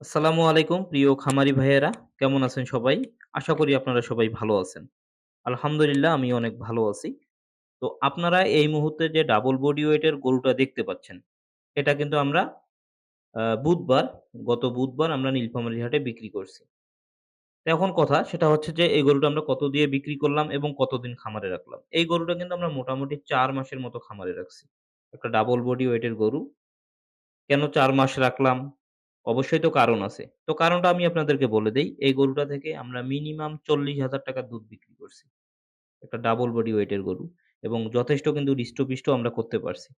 আসসালামু আলাইকুম প্রিয় খামারি ভাইয়েরা কেমন আছেন সবাই? আশা করি আপনারা সবাই ভালো আছেন। আলহামদুলিল্লাহ আমি অনেক ভালো আছি। তো আপনারা এই মুহূর্তে যে ডাবল বডি ওয়েটের গরুটা দেখতে পাচ্ছেন, এটা কিন্তু আমরা বুধবার, গত বুধবার আমরা নীলফামারী হাটে বিক্রি করছি। তো এখন কথা সেটা হচ্ছে যে এই গরুটা আমরা কত দিয়ে বিক্রি করলাম এবং কতদিন খামারে রাখলাম। এই গরুটা কিন্তু আমরা মোটামুটি চার মাসের মতো খামারে রাখছি। একটা ডাবল বডি ওয়েটের গরু। কেন চার মাস রাখলাম? অবশ্যই তো কারণ আছে। তো কারণটা আমি আপনাদেরকে বলে দেই। এই গরুটা থেকে আমরা মিনিমাম ৳৪০,০০০ দুধ বিক্রি করছি। একটা ডাবল বডি ওয়েটের গরু এবং যথেষ্ট কিন্তু হৃষ্টপুষ্ট আমরা করতে পারছি।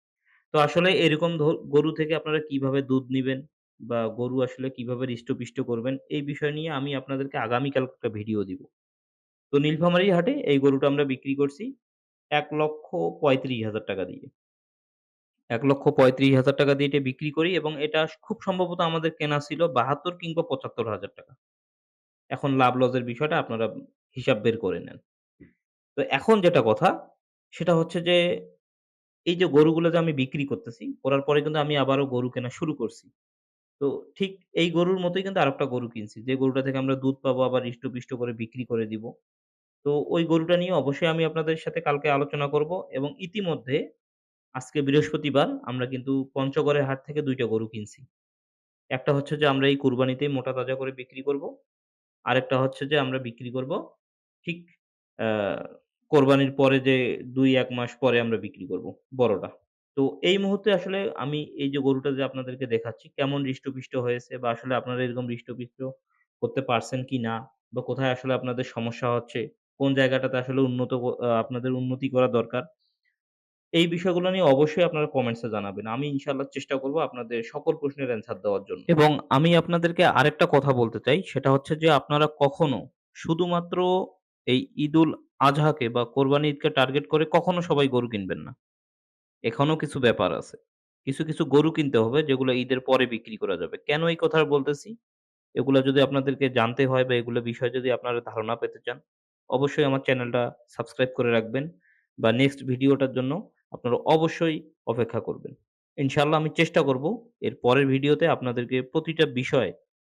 তো আসলে এরকম গরু থেকে আপনারা কীভাবে দুধ নিবেন বা গরু আসলে কীভাবে হৃষ্টপিষ্ট করবেন, এই বিষয় নিয়ে আমি আপনাদেরকে আগামীকাল একটা ভিডিও দিব। তো নীলফামারি হাটে এই গরুটা আমরা বিক্রি করছি ৳১,৩৫,০০০ দিয়ে। ৳১,৩৫,০০০ দিয়ে এটা বিক্রি করি এবং এটা খুব সম্ভবত আমাদের কেনা ছিল ৳৭২ কিংবা ৳৭৫,০০০ এখন লাভ লসের বিষয়টা আপনারা হিসাব বের করে নেন। তো এখন যেটা কথা সেটা হচ্ছে যে, এই যে গরুগুলো যে আমি বিক্রি করতেছি, করার পরে কিন্তু আমি আবারও গরু কেনা শুরু করছি। তো ঠিক এই গরুর মতোই কিন্তু আর একটা গরু কিনছি। যে গরুটা থেকে আমরা দুধ পাবো আবার হৃষ্টপুষ্ট করে বিক্রি করে দিব। তো ওই গরুটা নিয়ে অবশ্যই আমি আপনাদের সাথে কালকে আলোচনা করব এবং ইতিমধ্যে আজকে বৃহস্পতিবার আমরা কিন্তু পঞ্চগড়ের হাট থেকে দুইটা গরু কিনছি। একটা হচ্ছে যে আমরা এই কুরবানিতেই মোটা তাজা করে বিক্রি করব। আরেকটা হচ্ছে যে আমরা বিক্রি করব ঠিক কোরবানির পরে যে ২-১ মাস পরে আমরা বিক্রি করব বড়টা। তো এই মুহূর্তে আসলে আমি এই যে গরুটা যে আপনাদেরকে দেখাচ্ছি কেমন হৃষ্টপুষ্ট হয়েছে বা আসলে আপনারা এরকম হৃষ্টপুষ্ট করতে পারছেন কিনা বা কোথায় আসলে আপনাদের সমস্যা হচ্ছে, কোন জায়গাটাতে আসলে উন্নত ক আপনাদের উন্নতি করা দরকার। এই বিষয়গুলো নিয়ে অবশ্যই আপনারা কমেন্টসে জানাবেন। আমি ইনশাআল্লাহ চেষ্টা করব আপনাদের সকল প্রশ্নের অ্যান্সার দেওয়ার জন্য। এবং আমি আপনাদেরকে আরেকটা কথা বলতে চাই সেটা হচ্ছে যে আপনারা কখনো শুধুমাত্র এই ঈদুল আজহাকে বা কোরবানি ঈদকে টার্গেট করে কখনো সবাই গরু কিনবেন না। এখানেও কিছু ব্যাপার আছে। কিছু, কিছু গরু কিনতে হবে যেগুলো ঈদের পরে বিক্রি করা যাবে। কেন এই কথা বলতেছি? এগুলো যদি আপনাদেরকে জানতে হয় বা এগুলো বিষয়ে যদি আপনারা ধারণা পেতে চান, অবশ্যই আমার চ্যানেলটা সাবস্ক্রাইব করে রাখবেন বা নেক্সট ভিডিওটার জন্য আপনারা অবশ্যই অপেক্ষা করবেন। ইনশাল্লাহ আমি চেষ্টা করব এর পরের ভিডিওতে আপনাদেরকে প্রতিটা বিষয়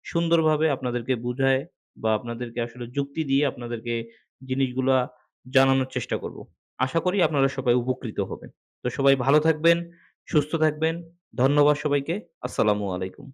সুন্দরভাবে আপনাদেরকে বুঝায় বা আপনাদেরকে আসলে যুক্তি দিয়ে আপনাদেরকে জিনিসগুলা জানানোর চেষ্টা করব। আশা করি আপনারা সবাই উপকৃত হবেন। তো সবাই ভালো থাকবেন, সুস্থ থাকবেন। ধন্যবাদ সবাইকে। আসসালামু আলাইকুম।